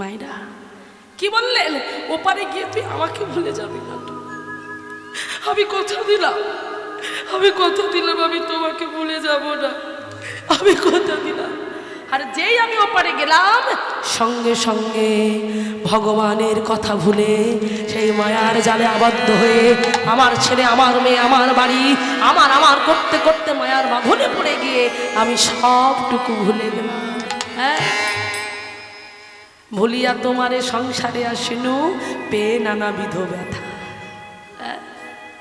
মাইরা কি বললেন ওপারে গিয়ে তুই আমাকে ভুলে যাবি না আমি কথা দিলাম। আমি কথা দিলাম, আমি তোমাকে ভুলে যাব না। আমি কথা দিলাম। আর যেই আমি ওপারে গেলাম, সঙ্গে সঙ্গে ভগবানের কথা ভুলে সেই মায়ার জালে আবদ্ধ হয়ে আমার ছেলে, আমার মেয়ে, আমার বাড়ি, আমার আমার করতে করতে মায়ার বাঁধনে পড়ে গিয়ে আমি সবটুকু ভুলে গেলাম। হ্যাঁ? ভুলিয়া তোমারে সংসারে আসিনু, পেয়ে নানাবিধ ব্যথা?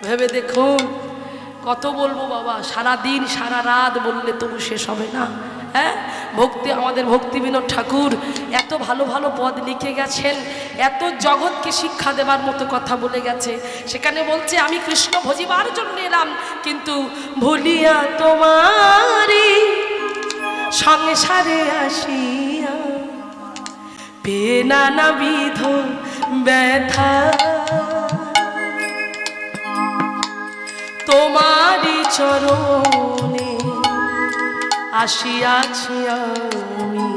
ভেবে দেখুন কত বলব বাবা সারা দিন সারা রাত বললে তবু শেষ হবে না। হ্যাঁ? ভক্তি, আমাদের ভক্তি বিনোদ ঠাকুর এত ভালো ভালো পদ লিখে গেছেন, এত জগৎকে শিক্ষা দেবার মতো কথা বলে গেছে। সেখানে বলছে, আমি কৃষ্ণ ভজিবার জন্য এলাম, কিন্তু ভুলিয়া তোমারি সংসারে আসিয়া পেয়ে নানাবিধ ব্যথা তোমারই চরণে আসিয়াছি আমি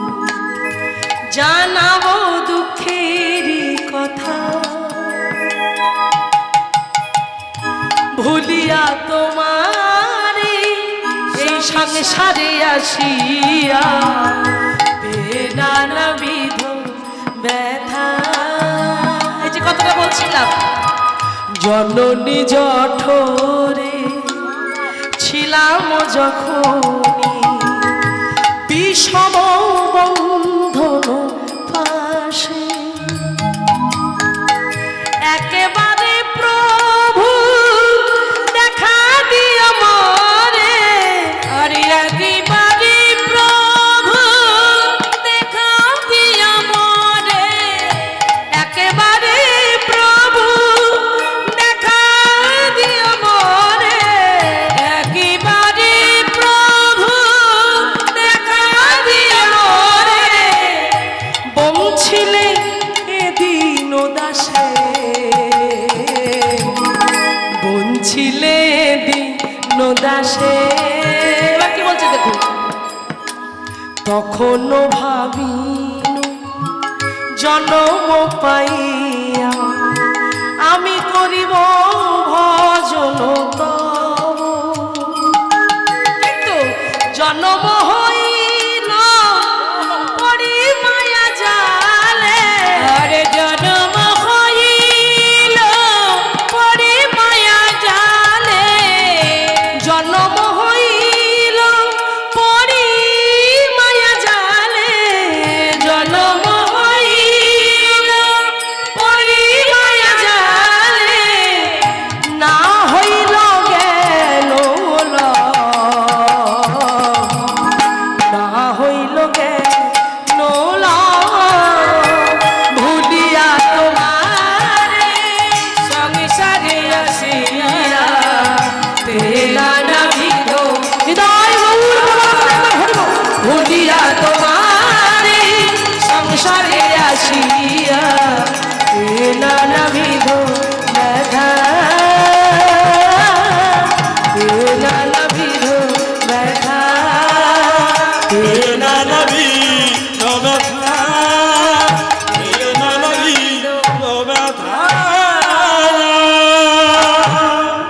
জানাব দুঃখেরই কথা ভুলিয়া তোমারে এই সংসারে আসিয়া বলছিলাম জননী জঠরে ছিলাম যখনই দাসে। কি বলছে দেখুন তখনও ভাবি জন্ম পাইয়া আমি করিব ভজন তব। কিন্তু জন্ম